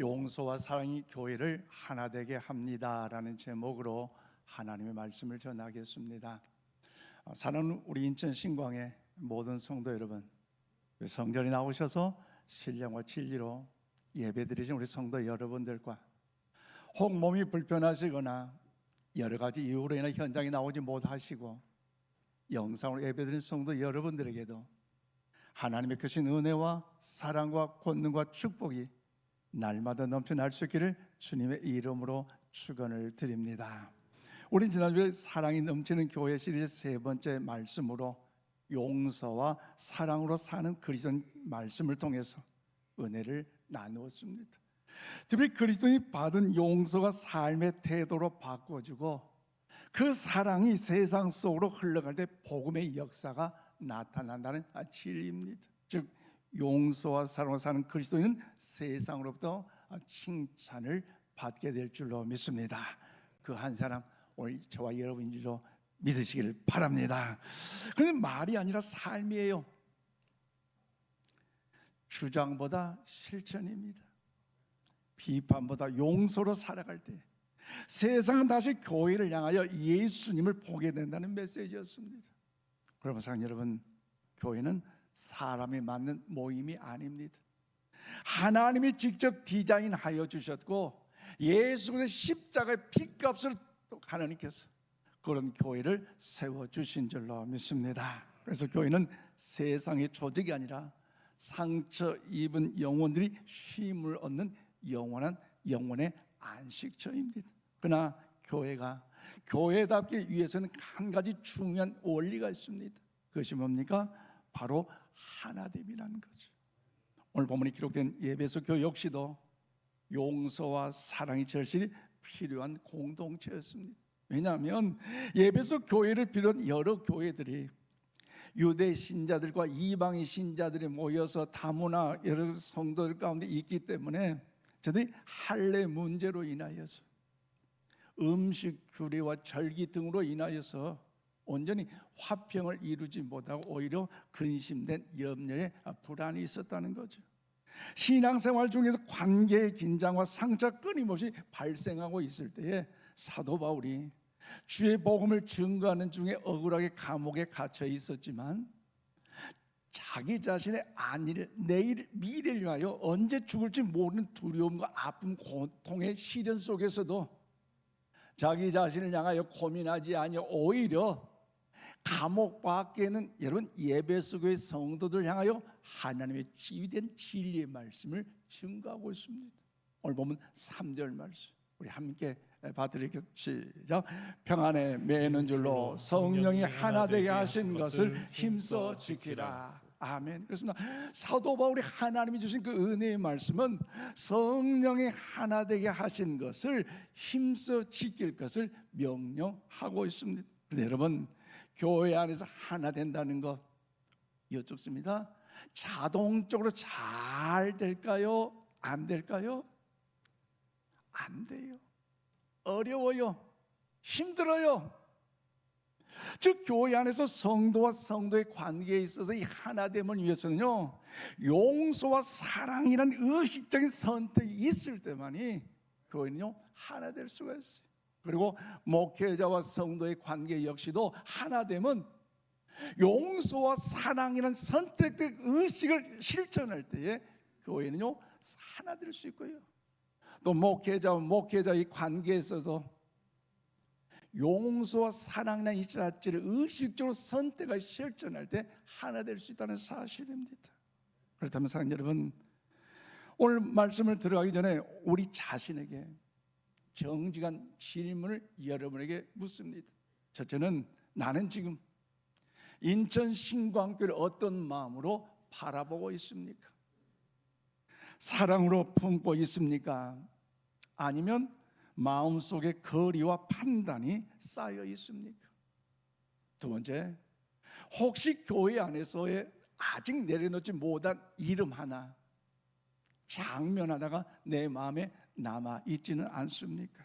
용서와 사랑이 교회를 하나 되게 합니다라는 제목으로 하나님의 말씀을 전하겠습니다. 어, 사랑하는 우리 인천 신광의 모든 성도 여러분, 성전에 나오셔서 신령과 진리로 예배드리신 우리 성도 여러분들과 혹 몸이 불편하시거나 여러 가지 이유로 인해 현장에 나오지 못하시고 영상으로 예배드린 성도 여러분들에게도 하나님의 크신 은혜와 사랑과 권능과 축복이 날마다 넘쳐날 수 있기를 주님의 이름으로 축원을 드립니다. 우리 지난주에 사랑이 넘치는 교회 시리즈 세 번째 말씀으로 용서와 사랑으로 사는 그리스도인 말씀을 통해서 은혜를 나누었습니다. 특히 그리스도인이 받은 용서가 삶의 태도로 바꿔주고 그 사랑이 세상 속으로 흘러갈 때 복음의 역사가 나타난다는 진리입니다. 즉 용서와 사랑으로 사는 그리스도인은 세상으로부터 칭찬을 받게 될 줄로 믿습니다. 그 한 사람 오늘 저와 여러분인지로 믿으시기를 바랍니다. 그런데 말이 아니라 삶이에요. 주장보다 실천입니다. 비판보다 용서로 살아갈 때 세상은 다시 교회를 향하여 예수님을 보게 된다는 메시지였습니다. 여러분 사랑 여러분 교회는 사람이 맞는 모임이 아닙니다. 하나님이 직접 디자인하여 주셨고 예수 그리스도의 십자가의 피값을 또 하나님께서 그런 교회를 세워 주신 줄로 믿습니다. 그래서 교회는 세상의 조직이 아니라 상처 입은 영혼들이 쉼을 얻는 영원한 영혼의 안식처입니다. 그러나 교회가 교회답기 위해서는 한 가지 중요한 원리가 있습니다. 그것이 뭡니까? 바로 하나됨이라는 거죠. 오늘 본문에 기록된 예배소 교회 역시도 용서와 사랑이 절실히 필요한 공동체였습니다. 왜냐하면 예배소 교회를 비롯한 여러 교회들이 유대 신자들과 이방인 신자들이 모여서 다문화 여러 성도들 가운데 있기 때문에 저들이 할례 문제로 인하여서 음식 규례와 절기 등으로 인하여서 온전히 화평을 이루지 못하고 오히려 근심된 염려에 불안이 있었다는 거죠. 신앙생활 중에서 관계의 긴장과 상처 끊임없이 발생하고 있을 때에 사도 바울이 주의 복음을 증거하는 중에 억울하게 감옥에 갇혀 있었지만 자기 자신의 안일, 내일, 미래를 위하여 언제 죽을지 모르는 두려움과 아픔, 고통의 시련 속에서도 자기 자신을 향하여 고민하지 아니하 오히려 감옥 밖에는 여러분 예배 속의 성도들 향하여 하나님의 지휘된 진리의 말씀을 증거하고 있습니다. 오늘 보면 3절 말씀 우리 함께 받드리겠 시작 평안에 매는 줄로 성령이 하나 되게 하신 것을 힘써 지키라. 아멘. 그렇습니다. 사도 바울이 하나님이 주신 그 은혜의 말씀은 성령이 하나 되게 하신 것을 힘써 지킬 것을 명령하고 있습니다. 여러분 교회 안에서 하나 된다는 것 여쭙습니다 자동적으로 잘 될까요? 안 될까요? 안 돼요 어려워요. 힘들어요. 즉 교회 안에서 성도와 성도의 관계에 있어서 이 하나됨을 위해서는요 용서와 사랑이란 의식적인 선택이 있을 때만이 교회는요 하나 될 수가 있어요. 그리고 목회자와 성도의 관계 역시도 하나됨은 용서와 사랑이란 선택된 의식을 실천할 때에 교회는요 하나 될 수 있고요. 또 목회자와 목회자의 관계에서도 용서와 사랑이라는 이 자체를 의식적으로 선택을 실천할 때 하나 될 수 있다는 사실입니다. 그렇다면 사랑 여러분 오늘 말씀을 들어가기 전에 우리 자신에게 정직한 질문을 여러분에게 묻습니다. 첫째는 나는 지금 인천 신광교를 어떤 마음으로 바라보고 있습니까? 사랑으로 품고 있습니까? 아니면 마음속에 거리와 판단이 쌓여 있습니까? 두 번째, 혹시 교회 안에서의 아직 내려놓지 못한 이름 하나, 장면 하나가 내 마음에 남아 있지는 않습니까?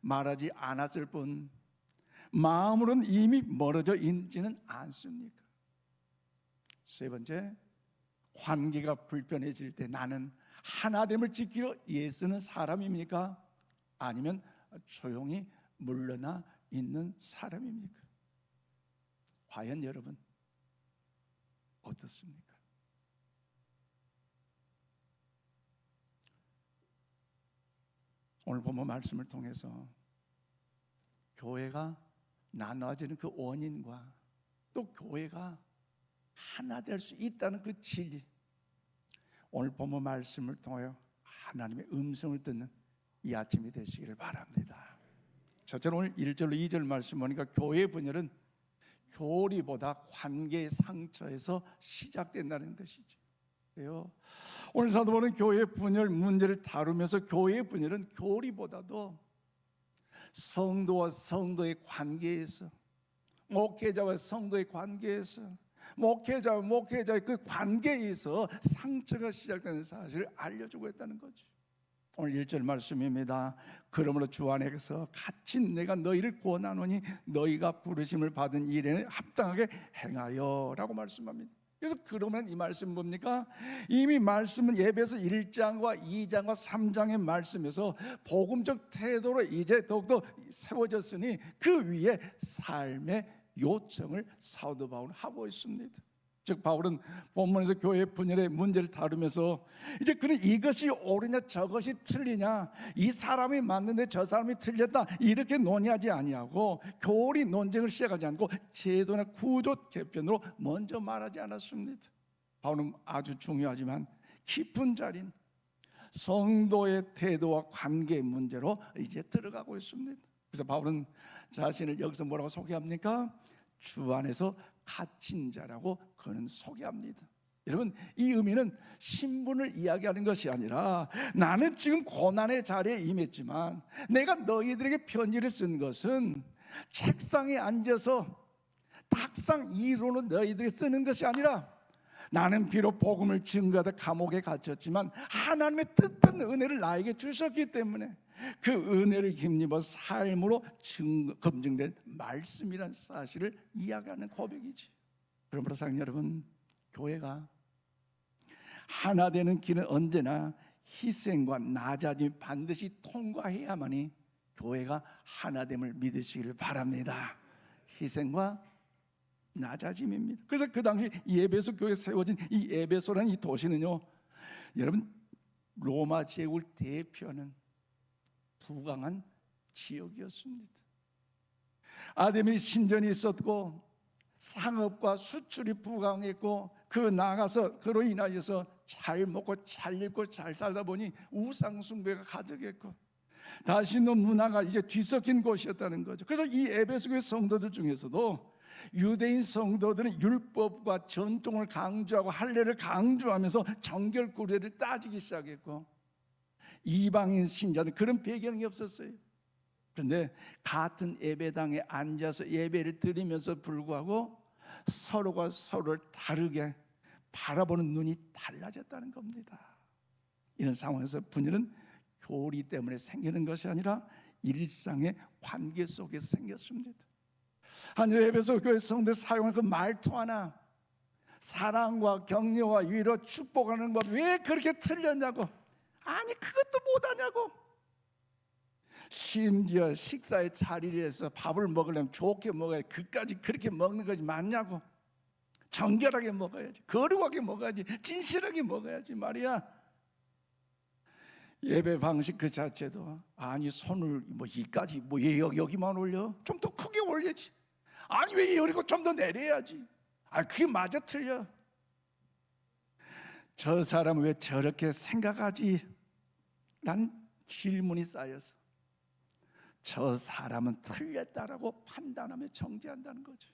말하지 않았을 뿐 마음으로는 이미 멀어져 있지는 않습니까? 세 번째, 관계가 불편해질 때 나는 하나됨을 지키려 애쓰는 사람입니까? 아니면 조용히 물러나 있는 사람입니까? 과연 여러분 어떻습니까? 오늘 본문 말씀을 통해서 교회가 나눠지는 그 원인과 또 교회가 하나 될 수 있다는 그 진리 오늘 본문 말씀을 통하여 하나님의 음성을 듣는 이 아침이 되시기를 바랍니다. 첫째로 오늘 1절로 2절 말씀 보니까 교회의 분열은 교리보다 관계의 상처에서 시작된다는 것이죠. 오늘 사도 바울은 교회의 분열 문제를 다루면서 교회의 분열은 교리보다도 성도와 성도의 관계에서 목회자와 성도의 관계에서 목회자와 목회자의 그 관계에서 상처가 시작되는 사실을 알려주고 있다는 거죠. 오늘 1절 말씀입니다. 그러므로 주 안에서 갇힌 내가 너희를 구원하노니 너희가 부르심을 받은 일에는 합당하게 행하여라고 말씀합니다. 그래서 그러면 이 말씀 뭡니까? 이미 말씀은 예배서 1장과 2장과 3장의 말씀에서 복음적 태도로 이제 더욱더 세워졌으니 그 위에 삶의 요청을 사도 바울은 하고 있습니다. 즉 바울은 본문에서 교회 분열의 문제를 다루면서 이제 그는 이것이 옳으냐 저것이 틀리냐 이 사람이 맞는데 저 사람이 틀렸다 이렇게 논의하지 아니하고 교리 논쟁을 시작하지 않고 제도나 구조 개편으로 먼저 말하지 않았습니다. 바울은 아주 중요하지만 깊은 자리인 성도의 태도와 관계 문제로 이제 들어가고 있습니다. 그래서 바울은 자신을 여기서 뭐라고 소개합니까? 주 안에서 갇힌 자라고 그는 소개합니다. 여러분 이 의미는 신분을 이야기하는 것이 아니라 나는 지금 고난의 자리에 임했지만 내가 너희들에게 편지를 쓴 것은 책상에 앉아서 탁상 이론을 너희들에게 쓰는 것이 아니라 나는 비록 복음을 증거하다 감옥에 갇혔지만 하나님의 뜻한 은혜를 나에게 주셨기 때문에 그 은혜를 힘입어 삶으로 증, 검증된 말씀이란 사실을 이야기하는 고백이지. 그러므로 상 여러분, 교회가 하나 되는 길은 언제나 희생과 낮아짐 반드시 통과해야만이 교회가 하나됨을 믿으시기를 바랍니다. 희생과 낮아짐입니다. 그래서 그 당시 이 에베소 교회에 세워진 이 에베소라는 이 도시는요, 여러분 로마 제국을 대표하는 부강한 지역이었습니다. 아데미 신전이 있었고 상업과 수출이 부강했고 그 나가서 그로 인하여서 잘 먹고 잘 입고 잘 살다 보니 우상 숭배가 가득했고 다시는 문화가 이제 뒤섞인 곳이었다는 거죠. 그래서 이 에베소 교회 성도들 중에서도 유대인 성도들은 율법과 전통을 강조하고 할례를 강조하면서 정결 구례를 따지기 시작했고 이방인 신자는 그런 배경이 없었어요. 그런데 같은 예배당에 앉아서 예배를 드리면서 불구하고 서로가 서로를 다르게 바라보는 눈이 달라졌다는 겁니다. 이런 상황에서 분열은 교리 때문에 생기는 것이 아니라 일상의 관계 속에서 생겼습니다. 하늘 에베소 교회 성도 사용한 그 말투 하나 사랑과 격려와 위로 축복하는 것왜 그렇게 틀렸냐고 아니 그것도 못하냐고 심지어 식사의 자리를 해서 밥을 먹으려면 좋게 먹어야 그까지 그렇게 먹는 것이 맞냐고. 정결하게 먹어야지. 거룩하게 먹어야지. 진실하게 먹어야지 말이야. 예배 방식 그 자체도 아니 손을 뭐 이까지 뭐 여기, 여기만 올려? 좀 더 크게 올려야지. 아니 왜 여기고 좀 더 내려야지? 아 그게 맞아 틀려? 저 사람은 왜 저렇게 생각하지? 란 질문이 쌓여서 저 사람은 틀렸다라고 판단하며 정죄한다는 거죠.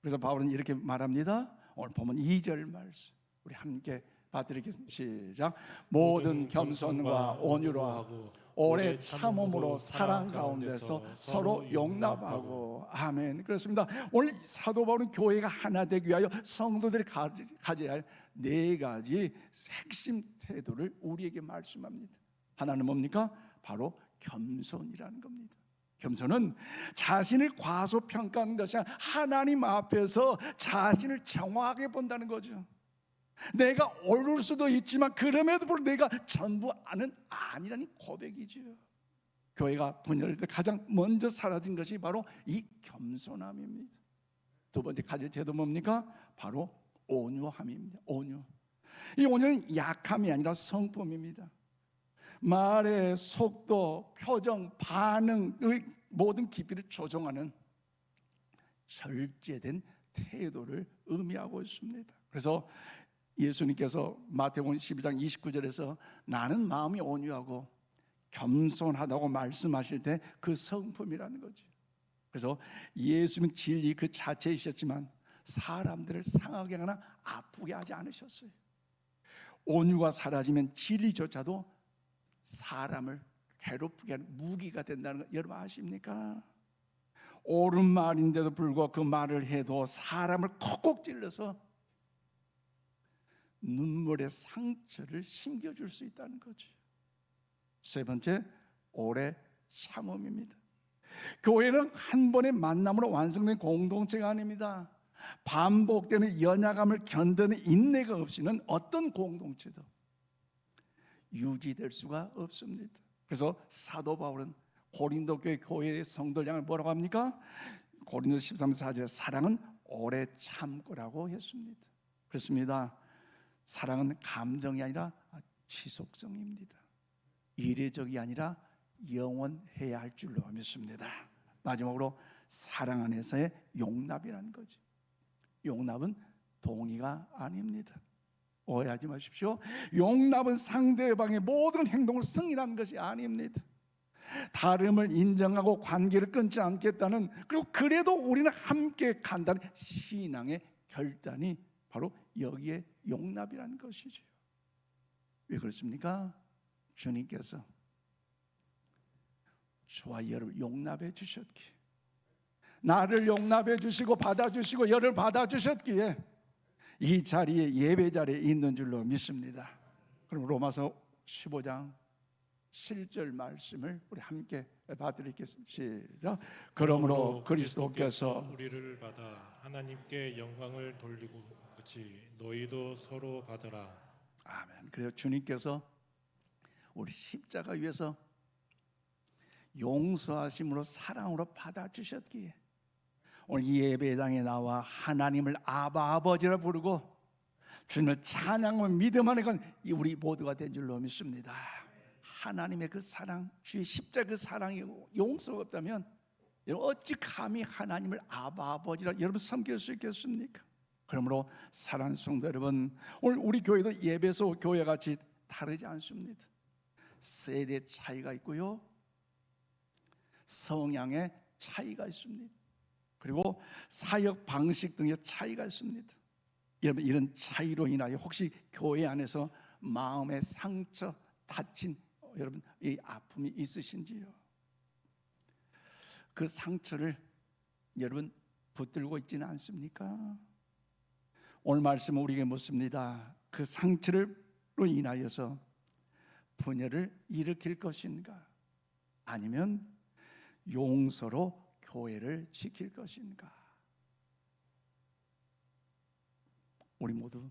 그래서 바울은 이렇게 말합니다. 오늘 보면 2절 말씀 우리 함께 받드리겠습니다. 시작. 모든 겸손과 온유로 하고 오래 참음으로 사랑 가운데서 서로 용납하고 아멘. 그렇습니다. 오늘 사도 바울은 교회가 하나 되기 위하여 성도들이 가지, 가져야 할 네 가지 핵심 태도를 우리에게 말씀합니다. 하나는 뭡니까? 바로 겸손이라는 겁니다. 겸손은 자신을 과소평가하는 것이 아니라 하나님 앞에서 자신을 정확하게 본다는 거죠. 내가 옳을 수도 있지만 그럼에도 불구하고 내가 전부는 아니라는 고백이지요. 교회가 분열할 때 가장 먼저 사라진 것이 바로 이 겸손함입니다. 두 번째 가질 태도 뭡니까? 바로 온유함입니다. 온유. 이 온유는 약함이 아니라 성품입니다. 말의 속도, 표정, 반응의 모든 깊이를 조정하는 절제된 태도를 의미하고 있습니다. 그래서 예수님께서 마태복음 12장 29절에서 나는 마음이 온유하고 겸손하다고 말씀하실 때 그 성품이라는 거죠. 그래서 예수님 진리 그 자체이셨지만 사람들을 상하게 하거나 아프게 하지 않으셨어요. 온유가 사라지면 진리조차도 사람을 괴롭게 하는 무기가 된다는 거 여러분 아십니까? 옳은 말인데도 불구하고 그 말을 해도 사람을 콕콕 찔러서 눈물의 상처를 심겨줄 수 있다는 거죠. 세 번째, 오래 참음입니다. 교회는 한 번의 만남으로 완성된 공동체가 아닙니다. 반복되는 연약함을 견디는 인내가 없이는 어떤 공동체도 유지될 수가 없습니다. 그래서 사도 바울은 고린도 교회 교회의 성도를 향해 뭐라고 합니까? 고린도 13장 4절 사랑은 오래 참고라고 했습니다. 그렇습니다. 사랑은 감정이 아니라 지속성입니다. 이례적이 아니라 영원해야 할 줄로 믿습니다. 마지막으로 사랑 안에서의 용납이라는 거지. 용납은 동의가 아닙니다. 오해하지 마십시오. 용납은 상대방의 모든 행동을 승인하는 것이 아닙니다. 다름을 인정하고 관계를 끊지 않겠다는 그리고 그래도 우리는 함께 간다는 신앙의 결단이 바로 여기에 용납이라는 것이죠. 왜 그렇습니까? 주님께서 저와 여러분 용납해 주셨기에 나를 용납해 주시고 받아 주시고 여를 받아 주셨기에 이 자리에 예배 자리에 있는 줄로 믿습니다. 그럼 로마서 15장 7절 말씀을 우리 함께 봐드리겠습니다. 시작. 그러므로 그리스도께서 우리를 받아 하나님께 영광을 돌리고 그치 너희도 서로 받으라 아멘. 그래요. 주님께서 우리 십자가 위에서 용서하심으로 사랑으로 받아 주셨기에 오늘 이 예배당에 나와 하나님을 아바 아버지라 부르고 주님을 찬양하며 믿음하는 건 우리 모두가 된 줄로 믿습니다. 하나님의 그 사랑, 주의 십자가 그 사랑이 용서가 없다면 여러분 어찌 감히 하나님을 아바 아버지라 여러분 섬길 수 있겠습니까? 그러므로 사랑하는 성도 여러분, 오늘 우리 교회도 예배소 교회 같이 다르지 않습니다. 세대 차이가 있고요. 성향의 차이가 있습니다. 그리고 사역 방식 등의 차이가 있습니다. 여러분 이런 차이로 인하여 혹시 교회 안에서 마음의 상처, 다친 여러분 이 아픔이 있으신지요? 그 상처를 여러분 붙들고 있지는 않습니까? 오늘 말씀은 우리에게 묻습니다. 그 상처로 인하여서 분열을 일으킬 것인가? 아니면 용서로 교회를 지킬 것인가? 우리 모두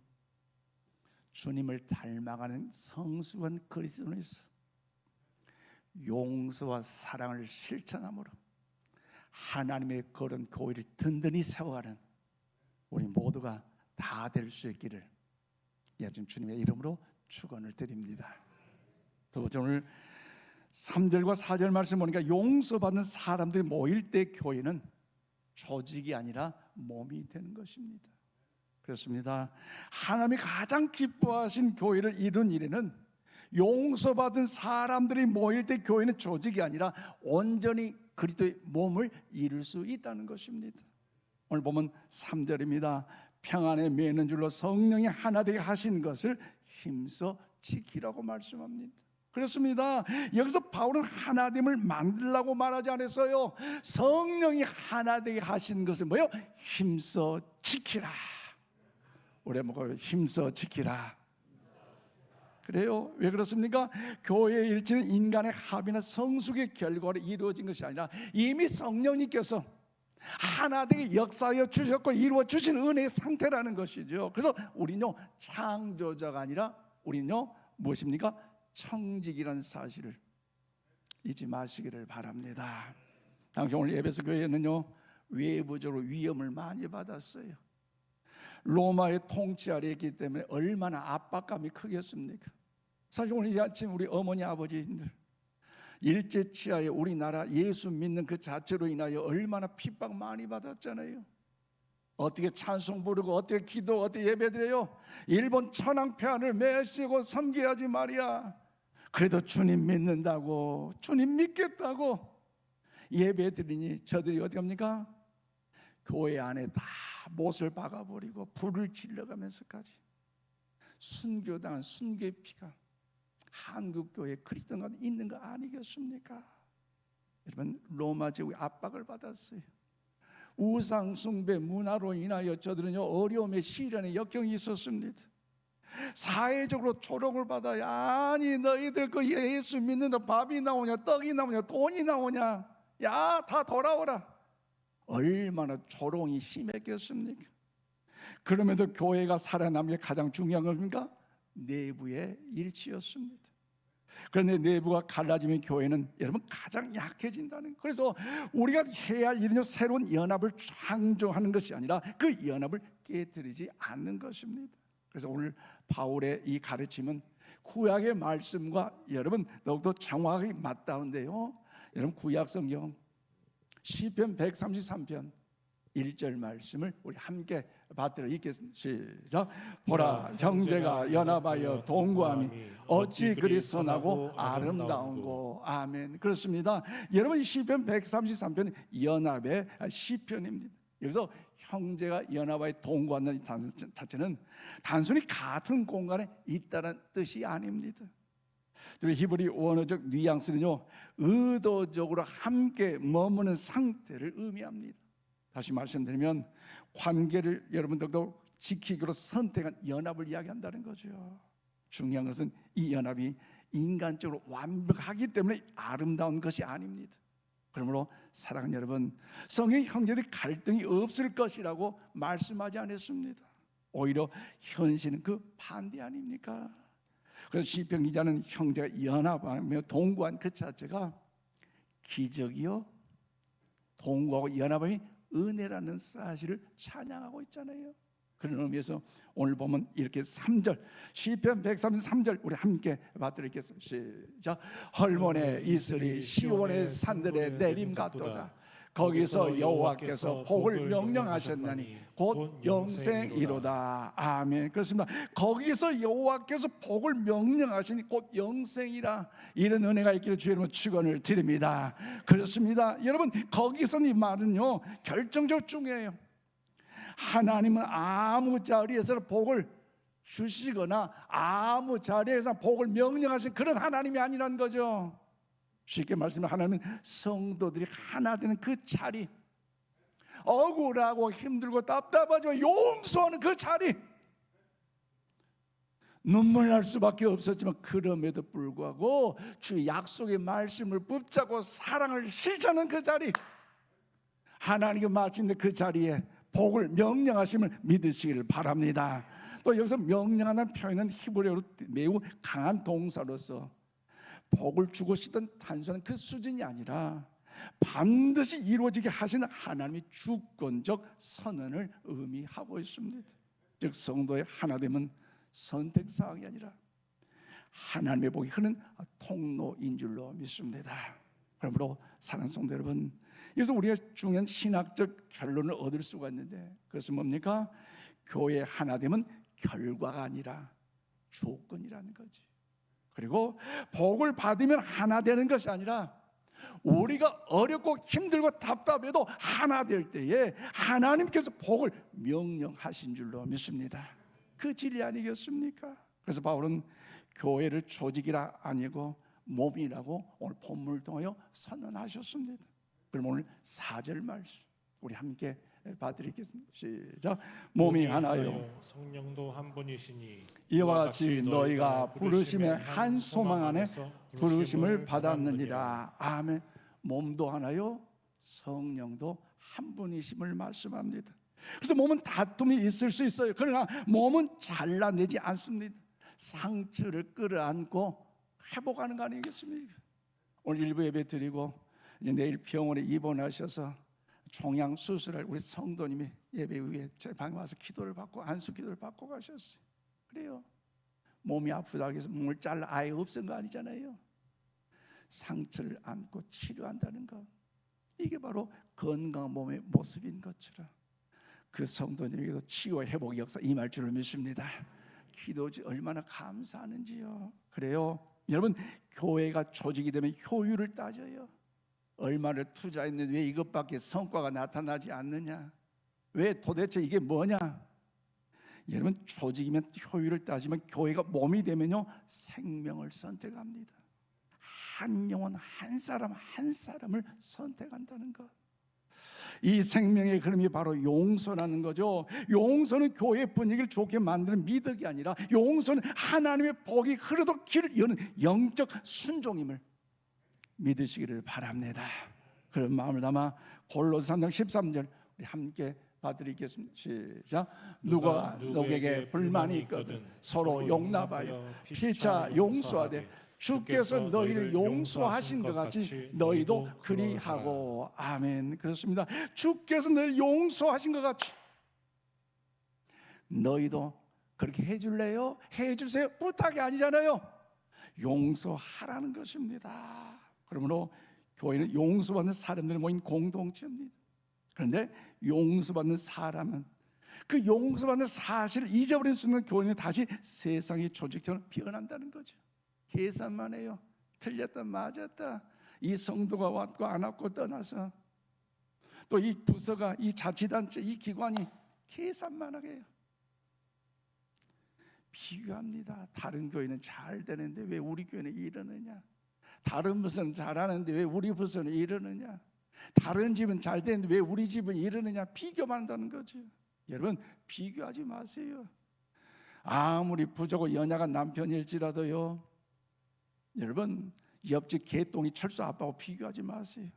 주님을 닮아가는 성숙한 그리스도인에서 용서와 사랑을 실천함으로 하나님의 거룩한 교회를 든든히 세워가는 우리 모두가 다 될 수 있기를 예전 주님의 이름으로 축원을 드립니다. 두 번째 오늘 3절과 4절 말씀 보니까 용서받는 사람들이 모일 때 교회는 조직이 아니라 몸이 되는 것입니다. 그렇습니다. 하나님이 가장 기뻐하신 교회를 이룬 일에는 용서받은 사람들이 모일 때 교회는 조직이 아니라 온전히 그리스도의 몸을 이룰 수 있다는 것입니다. 오늘 보면 3절입니다. 평안에 매는 줄로 성령이 하나 되게 하신 것을 힘써 지키라고 말씀합니다. 그렇습니다. 여기서 바울은 하나됨을 만들라고 말하지 않았어요. 성령이 하나 되게 하신 것을 뭐요? 힘써 지키라. 우리 뭐고 힘써 지키라. 그래요? 왜 그렇습니까? 교회의 일치는 인간의 합의나 성숙의 결과로 이루어진 것이 아니라 이미 성령님께서 하나 되게 역사하여 주셨고 이루어 주신 은혜의 상태라는 것이죠. 그래서 우리는요 창조자가 아니라 우리는요 무엇입니까? 청직이라는 사실을 잊지 마시기를 바랍니다. 당시 오늘 예배소 교회는요 외부적으로 위험을 많이 받았어요. 로마의 통치 아래 있기 때문에 얼마나 압박감이 크겠습니까? 사실 오늘 이 아침 우리 어머니 아버지들 일제 치하에 우리나라 예수 믿는 그 자체로 인하여 얼마나 핍박 많이 받았잖아요. 어떻게 찬송 부르고 어떻게 기도 어떻게 예배드려요? 일본 천황폐하를 매시고 섬겨야지 말이야. 그래도 주님 믿는다고 주님 믿겠다고 예배드리니 저들이 어디 갑니까? 교회 안에 다 못을 박아버리고 불을 질러가면서까지 순교당한 순교의 피가 한국 교회 그리스도가 있는 거 아니겠습니까? 여러분 로마 제국의 압박을 받았어요. 우상 숭배 문화로 인하여 저들은요 어려움의 시련의 역경이 있었습니다. 사회적으로 조롱을 받아요. 아니 너희들 그 예수 믿는다 밥이 나오냐 떡이 나오냐 돈이 나오냐 야 다 돌아오라. 얼마나 조롱이 심했겠습니까? 그럼에도 교회가 살아남는 게 가장 중요한 겁니까? 내부의 일치였습니다. 그런데 내부가 갈라지면 교회는 여러분 가장 약해진다는. 그래서 우리가 해야 할 일은요 새로운 연합을 창조하는 것이 아니라 그 연합을 깨뜨리지 않는 것입니다. 그래서 오늘 바울의 이 가르침은 구약의 말씀과 여러분 더욱더 정확하게 맞닿은데요. 여러분 구약 성경 시편 133편 1절 말씀을 우리 함께 받들어 읽겠습니다. 시작. 보라 형제가 연합하여 동거함이 어찌 그리 선하고 아름다운고 아멘. 그렇습니다. 여러분 이 시편 133편 연합의 시편입니다. 여기서 형제가 연합하여 단어 자체는 단순히 같은 공간에 있다는 뜻이 아닙니다. 그리고 히브리 원어적 뉘앙스는요 의도적으로 함께 머무는 상태를 의미합니다. 다시 말씀드리면 관계를 여러분들도 지키기로 선택한 연합을 이야기한다는 거죠. 중요한 것은 이 연합이 인간적으로 완벽하기 때문에 아름다운 것이 아닙니다. 그러므로 사랑하는 여러분, 성의 형제들이 갈등이 없을 것이라고 말씀하지 않았습니다. 오히려 현실은 그 반대 아닙니까? 그래서 시편 기자는 형제가 연합하며 동거한 그 자체가 기적이요 동거하고 연합함이 은혜라는 사실을 찬양하고 있잖아요. 그런 의미에서 오늘 보면 이렇게 3절 시편 133절 우리 함께 받들겠습니다. 시작. 헐몬의 이슬이 시온의 산들에 내림 같도다. 거기서 여호와께서 복을 명령하셨나니 곧 영생이로다. 아멘. 그렇습니다. 거기서 여호와께서 복을 명령하시니 곧 영생이라. 이런 은혜가 있기를 주의 이름으로 축원을 드립니다. 그렇습니다. 여러분 거기서 이 말은요 결정적 중요해요. 하나님은 아무 자리에서 복을 주시거나 아무 자리에서 복을 명령하신 그런 하나님이 아니란 거죠. 쉽게 말씀하면 하나님은 성도들이 하나 되는 그 자리 억울하고 힘들고 답답하지만 용서하는 그 자리 눈물 날 수밖에 없었지만 그럼에도 불구하고 주의 약속의 말씀을 붙잡고 사랑을 실천하는 그 자리 하나님께 마침내 그 자리에 복을 명령하심을 믿으시기를 바랍니다. 또 여기서 명령하는 표현은 히브리어로 매우 강한 동사로서 복을 주고 싶던 단순한 그 수준이 아니라 반드시 이루어지게 하시는 하나님의 주권적 선언을 의미하고 있습니다. 즉 성도의 하나됨은 선택 사항이 아니라 하나님의 복이 흐는 통로인 줄로 믿습니다. 그러므로 사랑하는 성도 여러분, 여기서 우리가 중요한 신학적 결론을 얻을 수가 있는데 그것은 뭡니까? 교회 하나됨은 결과가 아니라 조건이라는 거지. 그리고 복을 받으면 하나 되는 것이 아니라 우리가 어렵고 힘들고 답답해도 하나 될 때에 하나님께서 복을 명령하신 줄로 믿습니다. 그 진리 아니겠습니까? 그래서 바울은 교회를 조직이라 아니고 몸이라고 오늘 본문을 통하여 선언하셨습니다. 그럼 오늘 4절 말씀 우리 함께 봐드리겠습니다. 시작. 몸이 하나요. 성령도 한 분이시니 이와 같이 너희가 부르심의 한 소망 안에 부르심을 받았느니라. 아멘. 몸도 하나요. 성령도 한 분이심을 말씀합니다. 그래서 몸은 다툼이 있을 수 있어요. 그러나 몸은 잘라내지 않습니다. 상처를 끌어안고 회복하는 거 아니겠습니까? 오늘 일부 예배 드리고 이제 내일 병원에 입원하셔서 종양 수술할 우리 성도님이 예배 후에 제 방에 와서 기도를 받고 안수 기도를 받고 가셨어요. 그래요. 몸이 아프다고 해서 몸을 잘라 아예 없앤 거 아니잖아요. 상처를 안고 치료한다는 것. 이게 바로 건강한 몸의 모습인 것처럼 그 성도님에게도 치유 회복 역사 임할 줄을 믿습니다. 기도지 얼마나 감사하는지요. 그래요. 여러분 교회가 조직이 되면 효율을 따져요. 얼마를 투자했는데 왜 이것밖에 성과가 나타나지 않느냐? 왜 도대체 이게 뭐냐? 여러분 조직이면 효율을 따지면 교회가 몸이 되면요 생명을 선택합니다. 한 영혼 한 사람 한 사람을 선택한다는 것. 이 생명의 흐름이 바로 용서라는 거죠. 용서는 교회 분위기를 좋게 만드는 미덕이 아니라 용서는 하나님의 복이 흐르도록 길을 여는 영적 순종임을 믿으시기를 바랍니다. 그런 마음을 담아 골로새 3장 13절 우리 함께 봐드리겠습니다. 시작. 누가 누구에게 불만이 있거든 서로 용납하여 피차 용서하되 주께서 너희를 용서하신 것 같이 너희도 그리하고 아멘 그렇습니다. 주께서 너희를 용서하신 것 같이 너희도 그렇게 해줄래요? 해주세요. 부탁이 아니잖아요. 용서하라는 것입니다. 그러므로 교회는 용서받는 사람들이 모인 공동체입니다. 그런데 용서받는 사람은 그 용서받는 사실을 잊어버린 순간 교회는 다시 세상의 조직처럼 변한다는 거죠. 계산만 해요. 틀렸다 맞았다. 이 성도가 왔고 안 왔고 떠나서 또 이 부서가 이 자치단체 이 기관이 계산만 하게 해요. 비교합니다. 다른 교회는 잘 되는데 왜 우리 교회는 이러느냐? 다른 부서는 잘하는데 왜 우리 부서는 이러느냐? 다른 집은 잘 되는데 왜 우리 집은 이러느냐? 비교만 한다는 거죠. 여러분 비교하지 마세요. 아무리 부족고 연약한 남편일지라도요. 여러분 옆집 개똥이 철수 아빠하고 비교하지 마세요.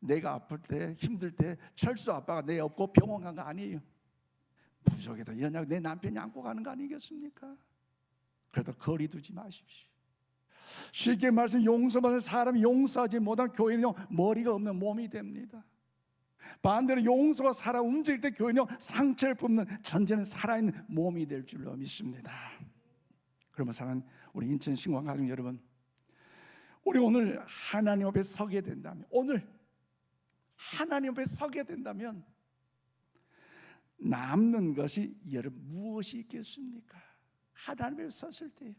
내가 아플 때 힘들 때 철수 아빠가 내 없고 병원 간 거 아니에요. 부족해도 연약 내 남편이 안고 가는 거 아니겠습니까? 그래도 거리 두지 마십시오. 쉽게 말해서 용서받는 사람이 용서하지 못한 교회는요 머리가 없는 몸이 됩니다. 반대로 용서가 살아 움직일 때 교회는요 상처를 뽑는 전제는 살아있는 몸이 될 줄로 믿습니다. 그러면 사랑 우리 인천 신광 가족 여러분, 우리 오늘 하나님 앞에 서게 된다면 오늘 하나님 앞에 서게 된다면 남는 것이 여러분 무엇이 있겠습니까? 하나님 앞에 섰을 때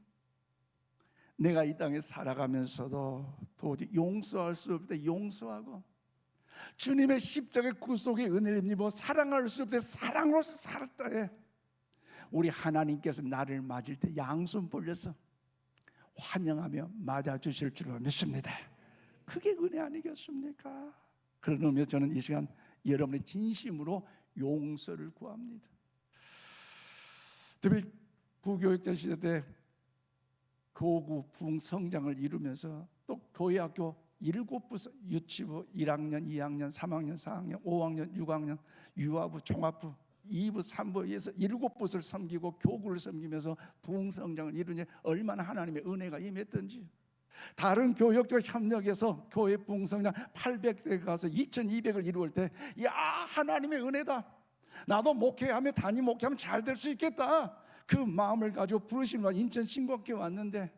내가 이 땅에 살아가면서도 도저히 용서할 수 없을 때 용서하고 주님의 십자가의 구속의 은혜를 입고 사랑할 수 없을 때 사랑으로서 살았다 해 우리 하나님께서 나를 맞을 때 양손 벌려서 환영하며 맞아 주실 줄로 믿습니다. 그게 은혜 아니겠습니까? 그런 의미에서 저는 이 시간 여러분의 진심으로 용서를 구합니다. 특히 부교육자 시대 때 교구 부흥 성장을 이루면서 또 교회학교 일곱 부서 유치부 1학년, 2학년, 3학년, 4학년, 5학년, 6학년, 유아부, 종합부 2부, 3부에서 일곱 부서를 섬기고 교구를 섬기면서 부흥 성장을 이루니 얼마나 하나님의 은혜가 임했던지. 다른 교역적 협력에서 교회 부흥 성장 800대 가서 2200을 이루을 때 야 하나님의 은혜다. 나도 목회하며 단임 목회하면 잘 될 수 있겠다 그 마음을 가지고 부르시면 인천 신곡교회 왔는데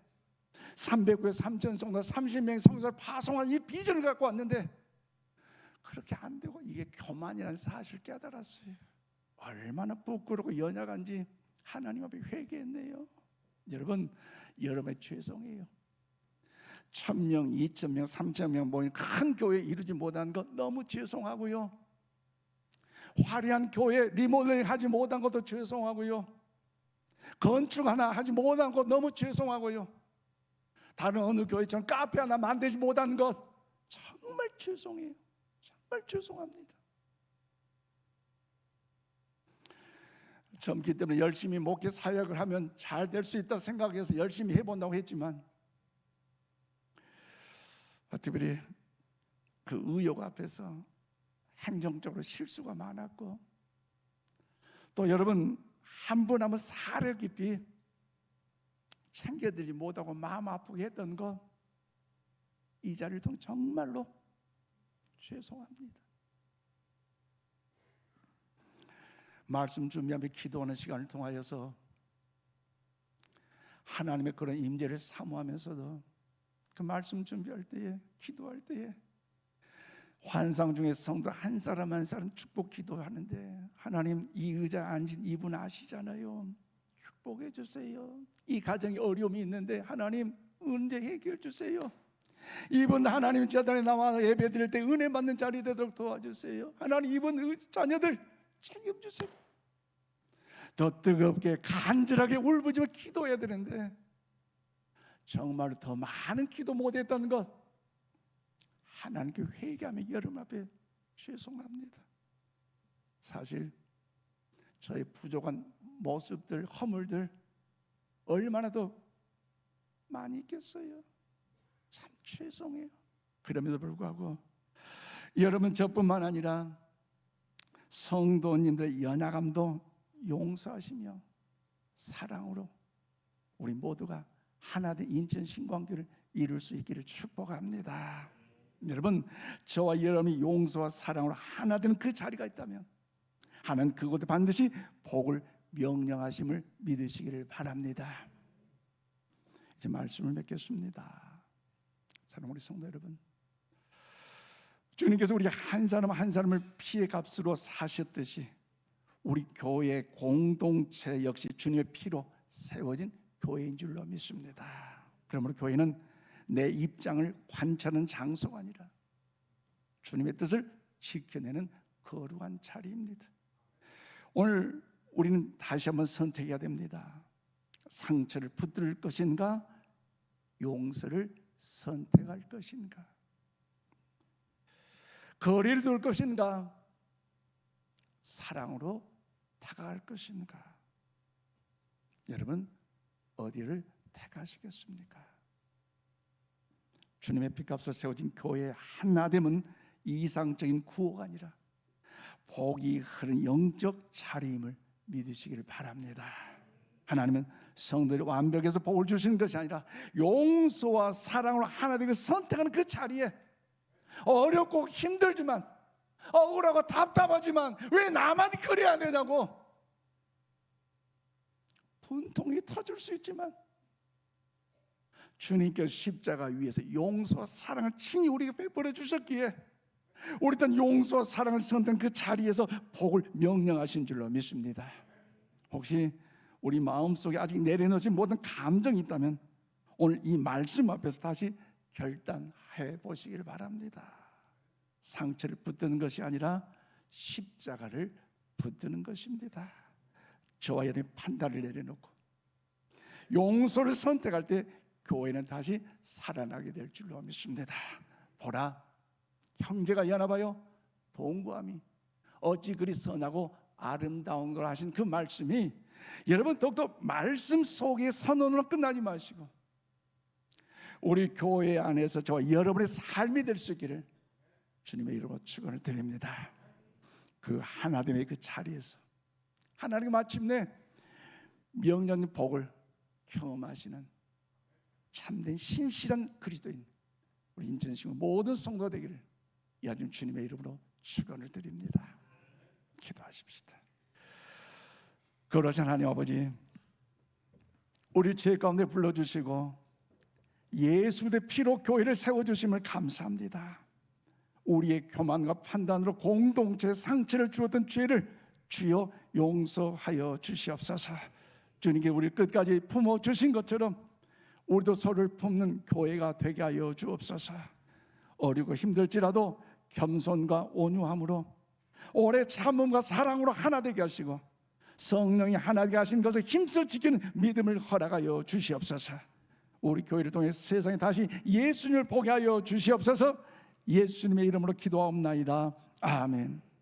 300회 3천 성도 30명의 성도를 파송한 이 비전을 갖고 왔는데 그렇게 안 되고 이게 교만이라는 사실을 깨달았어요. 얼마나 부끄럽고 연약한지 하나님 앞에 회개했네요. 여러분, 여러분의 죄송해요. 천 명, 이천 명, 삼천 명 모인 큰 교회 이루지 못한 것 너무 죄송하고요. 화려한 교회 리모델링 하지 못한 것도 죄송하고요. 건축 하나 하지 못한 것 너무 죄송하고요. 다른 어느 교회처럼 카페 하나 만들지 못한 것 정말 죄송해요. 정말 죄송합니다. 젊기 때문에 열심히 목회 사역을 하면 잘 될 수 있다 생각해서 열심히 해본다고 했지만 특별히 그 의욕 앞에서 행정적으로 실수가 많았고 또 여러분 한번 사려 깊이 챙겨드리지 못하고 마음 아프게 했던 것 이 자리를 통해 정말로 죄송합니다. 말씀 준비하며 기도하는 시간을 통하여서 하나님의 그런 임재를 사모하면서도 그 말씀 준비할 때에 기도할 때에 환상 중에 성도 한 사람 한 사람 축복 기도하는데 하나님 이 의자 앉은 이분 아시잖아요. 축복해 주세요. 이 가정에 어려움이 있는데 하나님 문제 해결 주세요. 이분 하나님 재단에 나와 예배 드릴 때 은혜 받는 자리 되도록 도와주세요. 하나님 이분 의- 자녀들 책임 주세요. 더 뜨겁게 간절하게 울부짖어 기도해야 되는데 정말 더 많은 기도 못했던 것 하나님께 회개하며 여러분 앞에 죄송합니다. 사실 저의 부족한 모습들, 허물들 얼마나 더 많이 있겠어요. 참 죄송해요. 그럼에도 불구하고 여러분 저뿐만 아니라 성도님들의 연약함도 용서하시며 사랑으로 우리 모두가 하나 된 인천 신광교를 이룰 수 있기를 축복합니다. 여러분 저와 여러분이 용서와 사랑으로 하나된 그 자리가 있다면 하나님 그곳에 반드시 복을 명령하심을 믿으시기를 바랍니다. 이제 말씀을 맺겠습니다. 사랑 우리 성도 여러분, 주님께서 우리 한 사람 한 사람을 피의 값으로 사셨듯이 우리 교회 공동체 역시 주님의 피로 세워진 교회인 줄로 믿습니다. 그러므로 교회는 내 입장을 관찰하는 장소가 아니라 주님의 뜻을 지켜내는 거룩한 자리입니다. 오늘 우리는 다시 한번 선택해야 됩니다. 상처를 붙들 것인가, 용서를 선택할 것인가, 거리를 둘 것인가, 사랑으로 다가갈 것인가. 여러분 어디를 택하시겠습니까? 주님의 피값으로 세워진 교회의 하나됨은 이상적인 구호가 아니라 복이 흐른 영적 자리임을 믿으시기를 바랍니다. 하나님은 성도들이 완벽해서 복을 주시는 것이 아니라 용서와 사랑으로 하나 되고 선택하는 그 자리에 어렵고 힘들지만 억울하고 답답하지만 왜 나만 그래야 되냐고 분통이 터질 수 있지만 주님께서 십자가 위에서 용서와 사랑을 친히 우리에게 베풀어 주셨기에 우리 일단 용서와 사랑을 선택한 그 자리에서 복을 명령하신 줄로 믿습니다. 혹시 우리 마음속에 아직 내려놓지 못한 감정이 있다면 오늘 이 말씀 앞에서 다시 결단해 보시기를 바랍니다. 상처를 붙드는 것이 아니라 십자가를 붙드는 것입니다. 저와 여러분의 판단을 내려놓고 용서를 선택할 때 교회는 다시 살아나게 될 줄로 믿습니다. 보라, 형제가 연합하여 동구함이 어찌 그리 선하고 아름다운 걸 하신 그 말씀이 여러분 더욱더 말씀 속의 선언으로 끝나지 마시고 우리 교회 안에서 저와 여러분의 삶이 될 수 있기를 주님의 이름으로 축원을 드립니다. 그 하나님의 그 자리에서 하나님 마침내 명령 복을 경험하시는 참된 신실한 그리스도인 우리 인천시민 모든 성도 되기를 이 아침 주님의 이름으로 축원을 드립니다. 기도하십시다. 거룩하신 하나님 아버지, 우리 죄 가운데 불러주시고 예수의 피로 교회를 세워주심을 감사합니다. 우리의 교만과 판단으로 공동체 상처를 주었던 죄를 주여 용서하여 주시옵소서. 주님께 우리 끝까지 품어 주신 것처럼 우리도 서로를 품는 교회가 되게 하여 주옵소서. 어리고 힘들지라도 겸손과 온유함으로 오래 참음과 사랑으로 하나 되게 하시고 성령이 하나 되게 하신 것을 힘써 지키는 믿음을 허락하여 주시옵소서. 우리 교회를 통해 세상에 다시 예수님을 보게 하여 주시옵소서. 예수님의 이름으로 기도하옵나이다. 아멘.